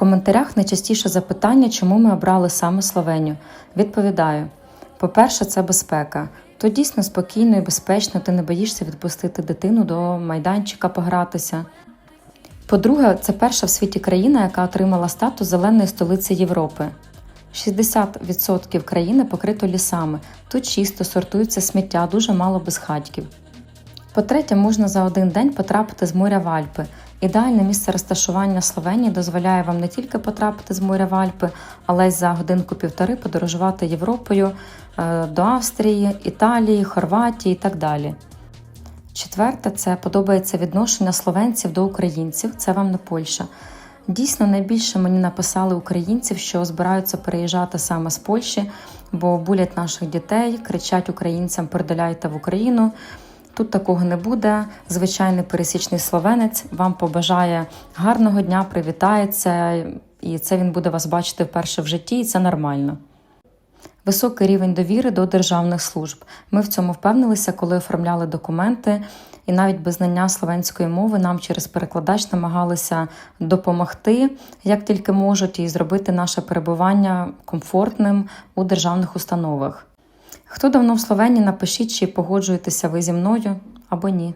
коментарях найчастіше запитання, чому ми обрали саме Словенію. Відповідаю: по-перше, це безпека. Тут дійсно спокійно і безпечно, ти не боїшся відпустити дитину до майданчика погратися. По-друге, це перша в світі країна, яка отримала статус зеленої столиці Європи. 60% країни покрито лісами. Тут чисто сортується сміття, дуже мало безхатьків. По-третє, можна за один день потрапити з моря в Альпи. Ідеальне місце розташування Словенії дозволяє вам не тільки потрапити з моря в Альпи, але й за годинку-півтори подорожувати Європою е, до Австрії, Італії, Хорватії і так далі. Четверте, це подобається відношення словенців до українців. Це вам не Польща. Дійсно, найбільше мені написали українців, що збираються переїжджати саме з Польщі, бо булять наших дітей, кричать українцям передаляйте в Україну. Тут такого не буде. Звичайний пересічний словенець вам побажає гарного дня, привітається, і це він буде вас бачити вперше в житті, і це нормально. Високий рівень довіри до державних служб. Ми в цьому впевнилися, коли оформляли документи, і навіть без знання словенської мови нам через перекладач намагалися допомогти, як тільки можуть, і зробити наше перебування комфортним у державних установах. Хто давно в Словенії, напишіть, чи погоджуєтеся ви зі мною або ні.